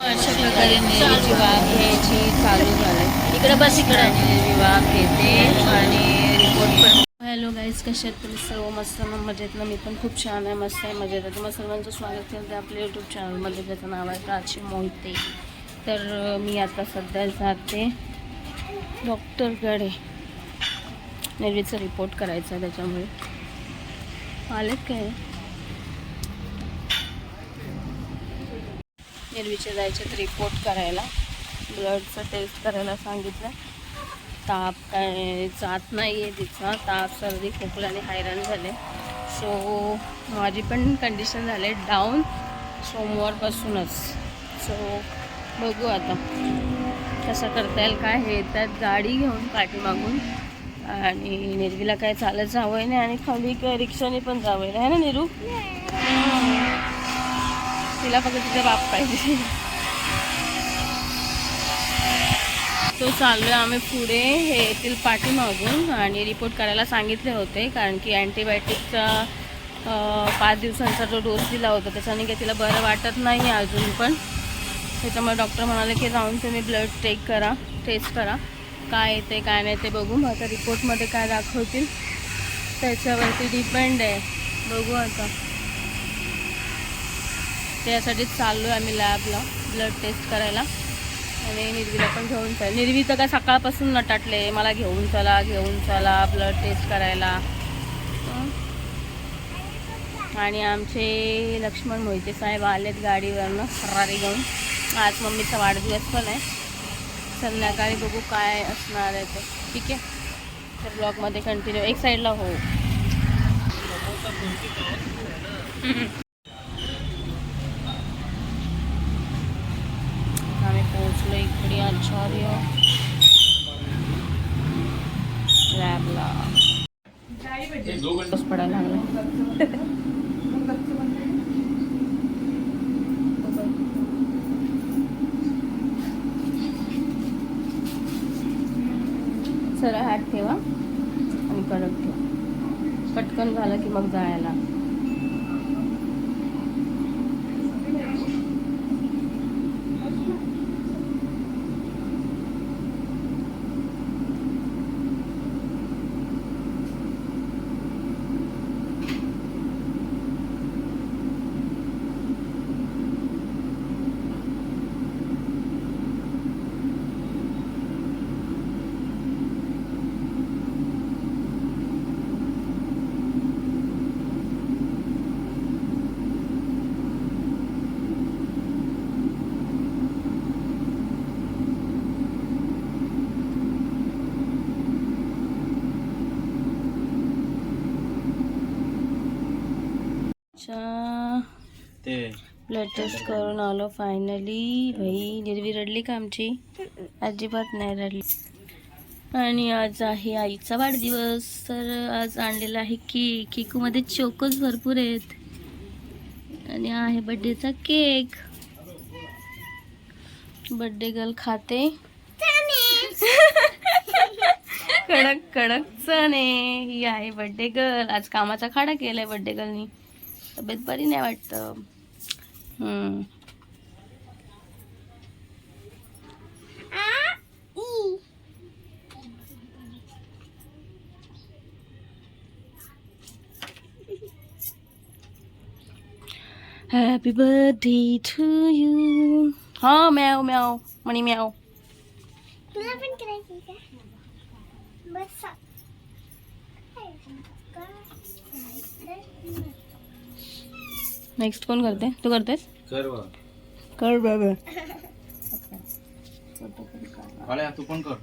अशा प्रकारे नेहमीची वाफ घ्यायची चालू झाली इकडे बस इकडे. नेहमी वाफ घेते आणि रिपोर्ट पण हॅलो गाईज कसे आहेत तुम्ही? सर्व मस्त मग मजेत ना? मी पण खूप छान आहे मस्त आहे मजेत आहे. तुम्हाला सर्वांचं स्वागत करते आपल्या यूट्यूब चॅनलमध्ये त्याचं नाव आहे प्राची मोहिते. तर मी आता सध्या जाते डॉक्टरकडे नेहमीचा रिपोर्ट करायचा आहे त्याच्यामुळे. आलेत काय? निर्वीचे जायचे रिपोर्ट करायला. ब्लडचं टेस्ट करायला सांगितलं. ताप काय जात नाही आहे तिचा ताप सर्दी खोकला आणि हैराण झाले. सो माझी पण कंडिशन झाले डाऊन सोमवारपासूनच. सो बघू आता. कसं करता येईल काय हे त्यात गाडी घेऊन पाठीमागून. आणि निर्वीला काय चालत जावं नाही आणि खाली काय रिक्षाने पण जावं आहे ना निरू? तिला फक्त तिचा बाप पाहिजे. तो चाललोय आम्ही पुढे. हे येथील पाठीमागून. आणि रिपोर्ट करायला सांगितले होते. कारण की अँटीबायोटिकचा पाच दिवसांचा जो डोस दिला होता त्याच्याने काही तिला बरं वाटत नाही अजून पण. त्याच्यामुळे डॉक्टर म्हणाले की जाऊन तुम्ही ब्लड टेक करा टेस्ट करा. काय येते काय नाही ते बघू मग आता रिपोर्टमध्ये काय दाखवतील त्याच्यावरती डिपेंड आहे. बघू आता. त्यासाठीच चाललो आहे आम्ही लॅबला ब्लड टेस्ट करायला. आणि निर्वीला पण घेऊन चला. निर्वी तर काय सकाळपासून नटाटले. मला घेऊन चला घेऊन चला ब्लड टेस्ट करायला. आणि आमचे लक्ष्मण मोहिते साहेब आलेत गाडीवरनं फरारी घेऊन. आज मम्मीचा वाढदिवस पण आहे. संध्याकाळी बघू काय असणार आहे ते. ठीक आहे? तर ब्लॉगमध्ये कंटिन्यू एक साईडला हो आम्ही पोहोचलो इकडे आचार्य पाऊस पडायला लागला सरळ हात ठेवा. आणि कडक ठेवा. पटकन झालं की मग जायला अच्छा ते ब्लड टेस्ट करून आलो फायनली. भाई निर्वी रडली का आमची? अजिबात नाही रडली. आणि आज आहे आईचा वाढदिवस. तर आज आणलेला आहे केक. केकमध्ये चोकच भरपूर आहेत. आणि आहे बड्डेचा केक. बड्डे गर्ल खाते. कडक कडक चणे. ही आहे बड्डे गर्ल. आज कामाचा खाडा केलाय बड्डे गर्लनी. तब्येत बरी नाही वाटतं. हम्म. हॅपी बर्थडे टू यू हा म्याव म्याव मणी म्याव तुला पण करायची का बस नेक्स्ट कोण करते? तू करतेस? कर बाबा. तू पण कर.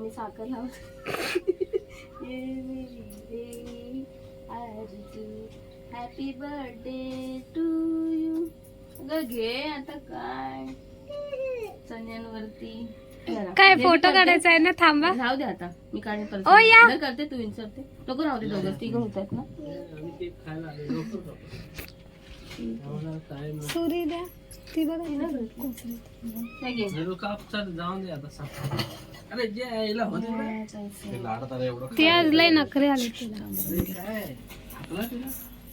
मी साखर लावत. हॅपी बर्थडे टू यू अगं घे आता काय? चण्यांवरती जरा. काय हे फोटो करते. काढायचा आहे ना? थांबा. राहू दे आता. मी काढेन परत. ओ, या. जर करते तू इन्सरते नको राहू दे दोघं. तिघं होत आहेत ना. सुरी द्या. ती बघा. हे घे. निरू काप चल जाऊन दे आता साप. अरे जे यायला होते ना. ते लाडत आलं एवढं ती आज लय नखरे आले तिला?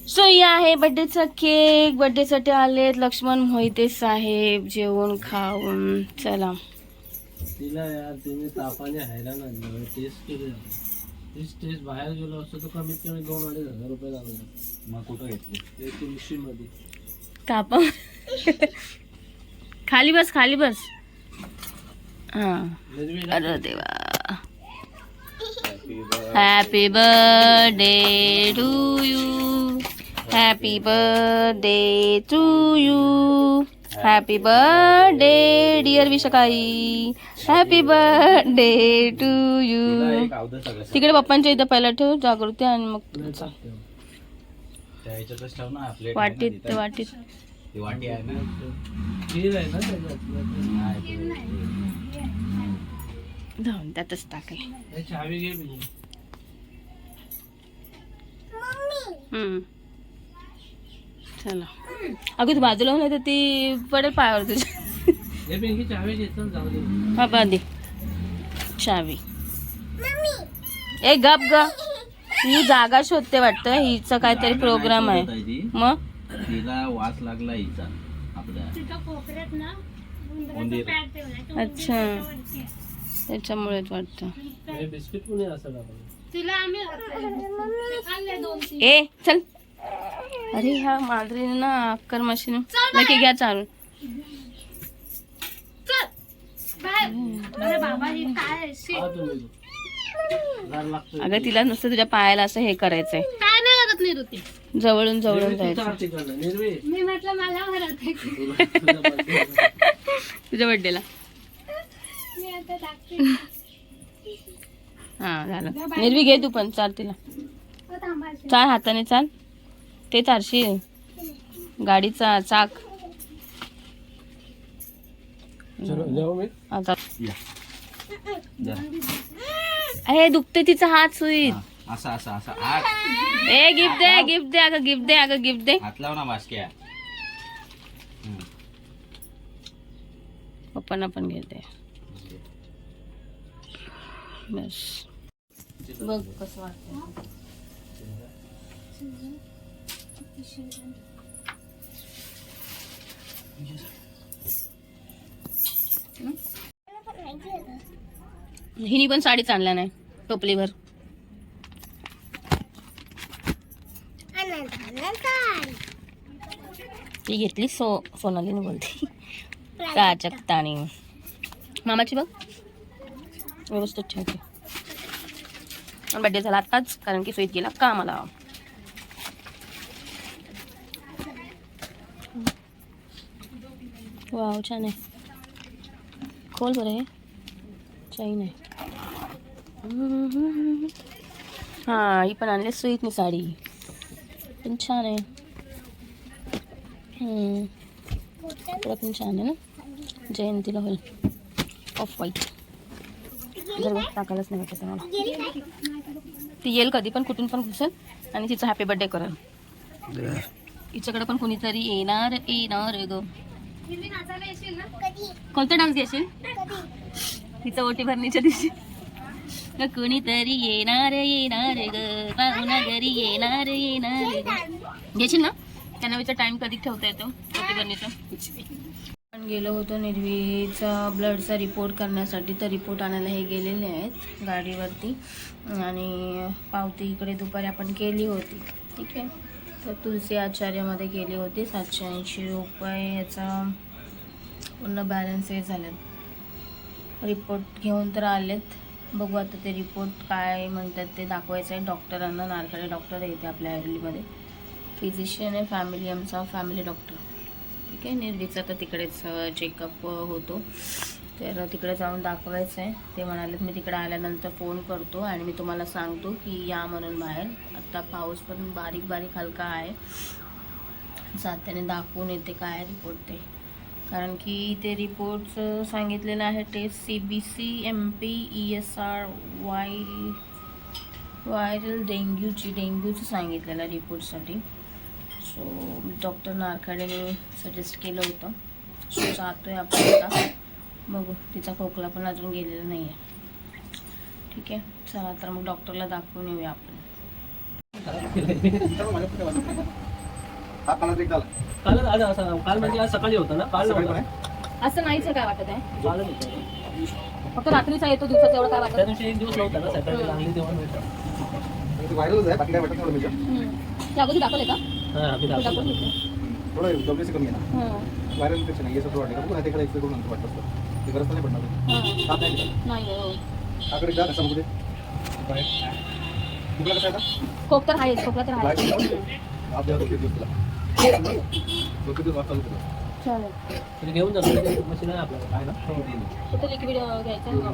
सो ही आहे बर्थडेचा केक बर्थडेसाठी आलेत लक्ष्मण मोहिते साहेब जेवण खाऊन. चला. तिला यार तुम्ही तापाने हैराण आणलं. टेस्ट केली तीच टेस्ट बाहेर गेलो असतो तर कमीत कमी दोन अडीच हजार रुपये लागले. मग कुठं घेतली? ते तापा. खाली बस खाली बस. हा. अरे देवा. Happy birthday to you happy birthday to you happy birthday dear Vishkai happy birthday to you तिकडे पप्पांच्या इथं पहिला ठेव जागृती आणि मग तुमचा वाटीत वाटीत. ती वाटी आहे ना? खीर आहे ना त्याच्यात? नाही, ते- जाऊन त्यातच टाकले. हे चावी घे मी हम्म. चला. अगं तू बाजूला होऊन तर ती पडेल पायावर तुझ्या. हे पिंकी चावी घेतो जाऊ दे. बाबा दे. चावी. ए गप ग. ही जागा शोधते वाटतं हिचं काहीतरी प्रोग्राम आहे. मग? तिला वास लागला हिचा आपल्या. कोपऱ्यात ना उंदीर. अच्छा. त्याच्यामुळेच वाटतं. बिस्किट कोणी असं टाकलं तिला आम्ही खाल्ले दोन तीन ए चल. अरे ह्या मांजरीने ना अक्कर मशीन नक्की घ्या लागतं अगं तिला नुसतं तुझ्या पायाला असं हे करायचंय. काय नाही करत नाही ऋती जवळून जवळून जायचं. मी म्हटलं मला. तुझ्या बर्थडेला मी आता टाकते. हा झालं. निर्वी घे तू पण. चाल तिला. हो, चाल हाताने चाल. ते चारशी गाडीचा चाक. आता. अरे दुखते तिचा हात सुईत. हा, असा असा असा. आत ए गिफ्ट दे गिफ्ट दे अगं गिफ्ट दे अगं गिफ्ट दे. हात लाव ना बासक्या. हम्म. पप्पांना पण घेते बस. बघ कसं वाटतं हिनी पण साडीच आणल्या नाही टोपलीवर. ती घेतली सो सोनालीने बोलते. प्राजक्ताने. मामाची बघ. व्यवस्थित ठेवते. पण बड्डे झाला आत्ताच कारण की सोयीत गेला का वाव छान आहे खोल बरं हे चाईन आहे हां ही पण आणली स्वीटनी साडी पण छान आहे. कपडा पण छान आहे ना जयंतीला होईल ऑफ व्हाईट जर टाकायलाच नाही भेटत मला ती येईल कधी पण कुठून पण घुसेल आणि तिचा हॅपी बर्थडे करेल हिच्याकडे पण कोणीतरी येणार येणार ग हिरवी नाचायला येशील ना? कधी? कोणता डान्स घेशील? तिचं ओटी भरणीच्या दिवशी. ग कोणीतरी येणार येणार ग. पाहुणा घरी येणार येणार ग. घेशील ना? त्यांना विचार टाइम कधी ठेवता येतो ओटी भरणीचा. आपण गेलो होतो निर्वीचा ब्लडचा रिपोर्ट करण्यासाठी तर रिपोर्ट आणायला हे गेलेले आहेत गाडीवरती. आणि पावती इकडे दुपारी आपण केली होती. ठीक आहे? तर तुलसी आचार्यामध्ये केली होती सातशे ऐंशी रुपये. याचा पूर्ण बॅलन्स हे झालेत रिपोर्ट घेऊन तर आलेत. बघू आता ते रिपोर्ट काय म्हणतात ते दाखवायचं आहे. डॉक्टरांना नारकडे डॉक्टर येते आपल्या ॲडलीमध्ये फिजिशियन आहे फॅमिली आमचा फॅमिली डॉक्टर ठीक आहे निर्वीचा तर तिकडेच चेकअप होतो. तर तिकडे जाऊन दाखवायचं आहे ते म्हणाले मी तिकडे आल्यानंतर फोन करतो आणि मी तुम्हाला सांगतो की या म्हणून बाहेर. आत्ता पाऊस पण बारीक बारीक हलका आहे. जात्याने दाखवून येते काय रिपोर्ट ते. कारण की ते रिपोर्टचं सांगितलेलं आहे test C B C M P E S R Y viral डेंग्यूची डेंग्यूचं सांगितलेलं रिपोर्टसाठी सो डॉक्टर नारखाडेने सजेस्ट केलं होतं. सो जातो आहे आपण आता. बघू. तिचा खोकला पण अजून गेलेला नाही आहे ठीक आहे. चला तर मग डॉक्टरला दाखवून येऊया आपण. काल. आज असा काल म्हणजे आज सकाळी होता ना? काल नव्हता. असं नाहीच काय वाटत आहे? कालच होता. फक्त रात्रीचा येतो दिवसात एवढं काय त्या वाटत दिवशी एक दिवस नव्हता ना सॅटर्डे लागली तेव्हा नव्हता. व्हायरलच आहे बाकी काय वाटत नाही मेजर त्या अगोदर दाखवले का? हा आम्ही दाखवून दाखवलं घेतलं. थोडं डब्ल्यूसी कमी आहे ना. हं. व्हायरल इन्फेक्शन आहे हे सगळं वाटतं बघू तिकडे एक्सरे करून नंतर वाटत असतं. ते गरज नाही पडणार. हं. ताप नाही निघाला. नाही हो. आकडे जा तुला कसं आहे आता? खोक तर आहेच खोकला तर आहेच. आप द्या दोन तीन दिवस तुला. दोन तीन दिवस वाजता चालू केलं चालेल तरी घेऊन जातो मशीन आहे आपल्याला काय ना? फक्त लिक्विड घ्यायचं आहे ना.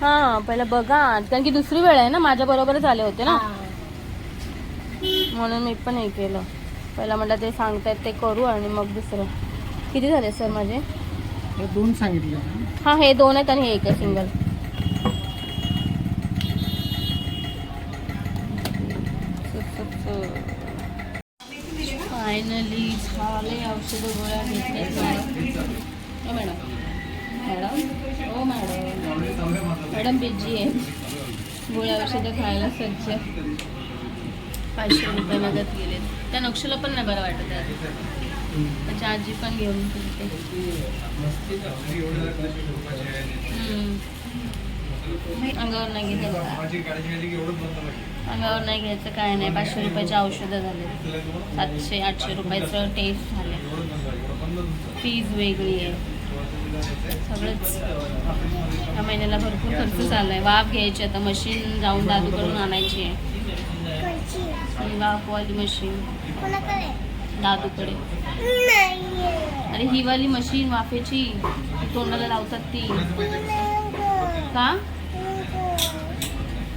हा पहिला बघा. कारण की दुसरी वेळ आहे ना माझ्या बरोबरच आले होते ना. म्हणून मी पण हे केलं. पहिला म्हटलं ते सांगतायत ते करू आणि मग दुसरं. किती झाले सर माझे? दोन सांगितले. हा हे दोन आहेत आणि हे एक आहे सिंगल फायनली झाले औषधं गोळ्या घेतल्या हो मॅडम. मॅडम? हो मॅडम. मॅडम बिजी आहे. गोळ्या औषधं खायला सज्ज. पाचशे रुपये मदत गेले त्या नक्षला पण नाही बरं वाटत आहे. त्याची आजी पण घेऊन फिरते. अंगावर नाही घेतलं अंगावर नाही घ्यायचं काय नाही. पाचशे रुपयाची औषधं झाले सातशे आठशे रुपयाचं टेस्ट झाले फीज वेगळी आहे. सगळंच. या महिन्याला भरपूर खर्च चालला आहे वाफ घ्यायची आता. मशीन जाऊन दादूकडून आणायची आहे. वाफवाली मशीन दादूकडे. अरे ही वाली मशीन वाफेची तोंडाला लावतात ती. का?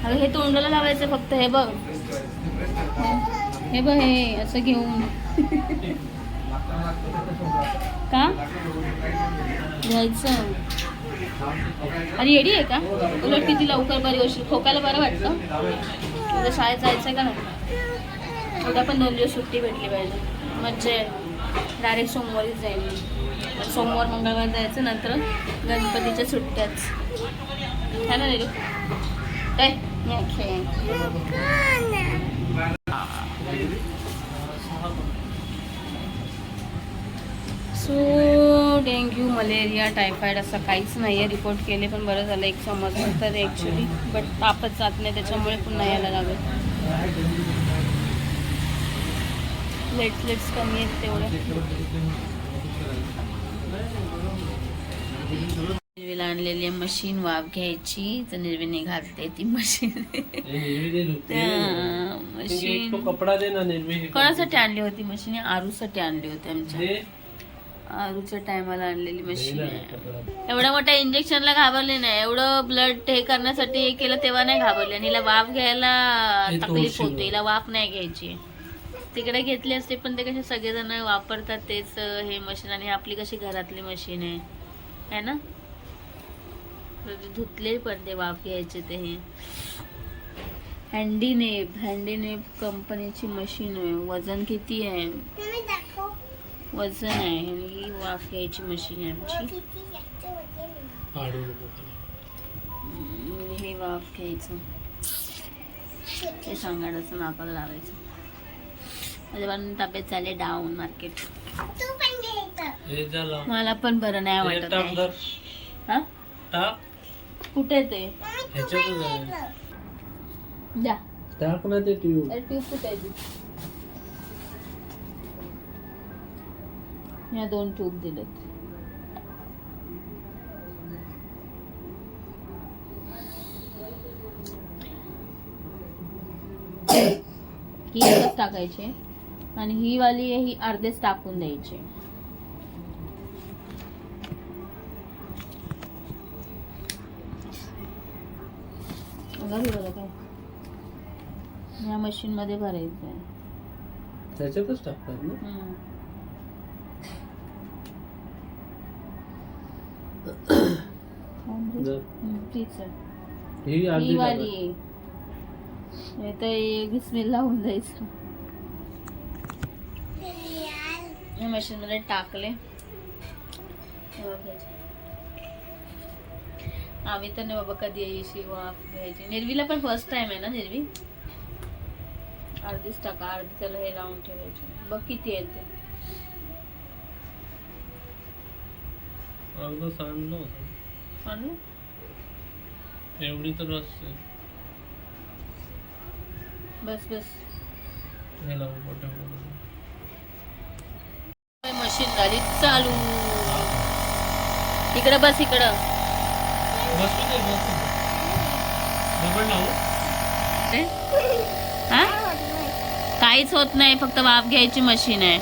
अगं हे तोंडाला लावायचं फक्त हे बघ. हे बघ हे असं घेऊन. का? घ्यायचं. अरे येडी आहे का? उलट किती लवकर बरी होशील. खोकायला बरं वाटतं. उद्या शाळेत जायचं का नाही? उद्या पण दोन दिवस सुट्टी भेटली पाहिजे. म्हणजे डायरेक्ट सोमवारीच जाईल. मी. सोमवार मंगळवार जायचं नंतर गणपतीच्या सुट्ट्याच. है ना रे काय? सो डेंग्यू मलेरिया टायफॉईड असं काहीच नाही आहे रिपोर्ट केले पण बरं झालं. एक समजलं तर ॲक्च्युली बट तापच जात नाही. त्याच्यामुळे पुन्हा यायला लागेल. प्लेटलेट्स कमी आहेत तेवढे. निर्वीला आणलेली मशीन वाफ घ्यायची. तर निर्वीने घालते ती मशीन मशीन तो कपडा दे ना निर्वी. कोणासाठी आणली होती मशीन आरूसाठी आणली होती आमच्या. आरूच्या टायमाला आणलेली मशीन आहे. एवढ्या मोठ्या इंजेक्शनला घाबरले नाही. एवढं ब्लड हे करण्यासाठी हे केलं तेव्हा नाही घाबरले. आणि हिला वाफ घ्यायला हे तकलीफ. होते. हिला वाफ नाही घ्यायची. तिकडे घेतली असते पण ते कसे सगळेजण वापरतात तेच हे मशीन आणि आपली कशी घरातली मशीन आहे. है ना? तर ते धुतले पडते वाफ घ्यायचे ते हे. हँडीनेप हँडीनेप कंपनीची मशीन आहे. वजन किती आहे? वजन आहे. आणि ही वाफ घ्यायची मशीन आहे आमची. हे वाफ घ्यायचं. हे सांगाडाचं नाकाला लावायचं. माझ्या पण तब्येत चालले डाऊन मार्केट हे झालं. मला पण बरं नाही हे वाटत आहे. हा? कुठे ते? ह्याच्यातच आहे. द्या टाक ना ते ट्यूब अरे ट्यूब कुठे आहे ती? ह्या दोन ट्यूब दिलेत. ही एकच टाकायची? आणि ही वाली आहे ही अर्धेच टाकून द्यायची. काय ह्या मशीन मध्ये भरायचं आहे त्याच्यातच टाकतात ना. जर तीच आहे. ही ही अर्धी वाली. आहे. नाही तर बिस्मिल्ला होऊन जायचं मशीन मध्ये टाकले. आम्ही तर नाही बाबा कधी यायची वाफ घ्यायची. निर्वीला पण फर्स्ट टाइम आहे ना निर्वी? अर्धीच टाका अर्धी त्याला हे लावून ठेवायचे. बघ किती आहे ते अर्ध सांडलं होतं. आणू? एवढी तर असते. बस बस. हे लावून. मशीन झाली. चालू. इकडं बस इकडं. लावू? हा? काहीच होत नाही. फक्त वाफ घ्यायची मशीन आहे.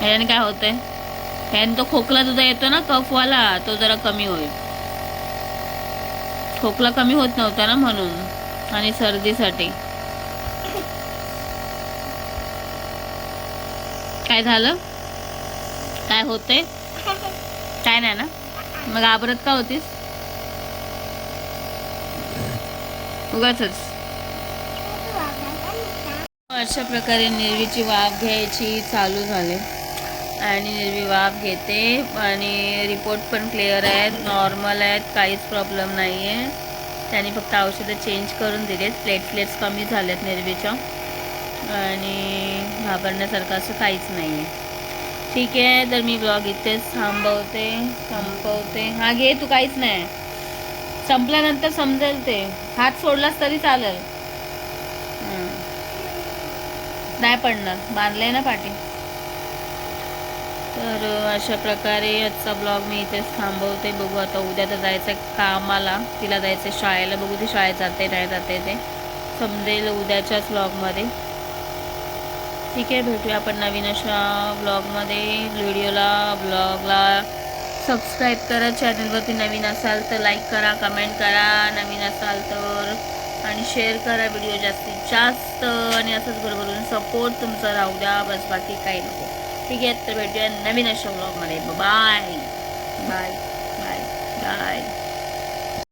ह्याने काय होतंय? ह्याने तो खोकला तुझा येतो ना कफवाला तो जरा कमी होईल. खोकला कमी होत नव्हता ना म्हणून. आणि सर्दीसाठी. काय झालं? काय होतंय? काय नाही ना? मग घाबरत का होतीस? उगाच अशा प्रकारे निर्वीची वाफ घ्यायची चालू झाले. आणि निर्वी वाफ घेते आणि रिपोर्ट पण क्लिअर आहेत नॉर्मल आहेत काहीच प्रॉब्लेम नाही आहे त्यांनी फक्त औषधं चेंज करून दिलेत. प्लेटलेट्स कमी झालेत निर्वीच्या आणि घाबरण्यासारखं असं काहीच नाही आहे ठीक आहे तर मी ब्लॉग इथेच थांबवते संपवते. हा घे तू काहीच नाही. संपल्यानंतर समजेल ते. हात सोडलास तरी चालेल. नाही पडणार. बांधले ना पाठी तर अशा प्रकारे आजचा ब्लॉग मी इथेच थांबवते. बघू आता उद्या तर जायचं आहे कामाला. तिला जायचं आहे शाळेला. बघू ती शाळेत जाते नाही जाते ते. समजेल उद्याच्याच ब्लॉगमध्ये ठीक आहे भेटूया आपण नवीन अशा ब्लॉगमध्ये व्हिडिओला ब्लॉगला सबस्क्राईब करा. चॅनलवरती नवीन असाल तर लाईक करा कमेंट करा. नवीन असाल तर आणि शेअर करा व्हिडिओ जास्तीत जास्त. आणि असंच बरोबरून सपोर्ट तुमचा राहू द्या. बस बाकी काही नको. ठीक आहे तर भेटूया नवीन अशा ब्लॉगमध्ये बाय बाय बाय बाय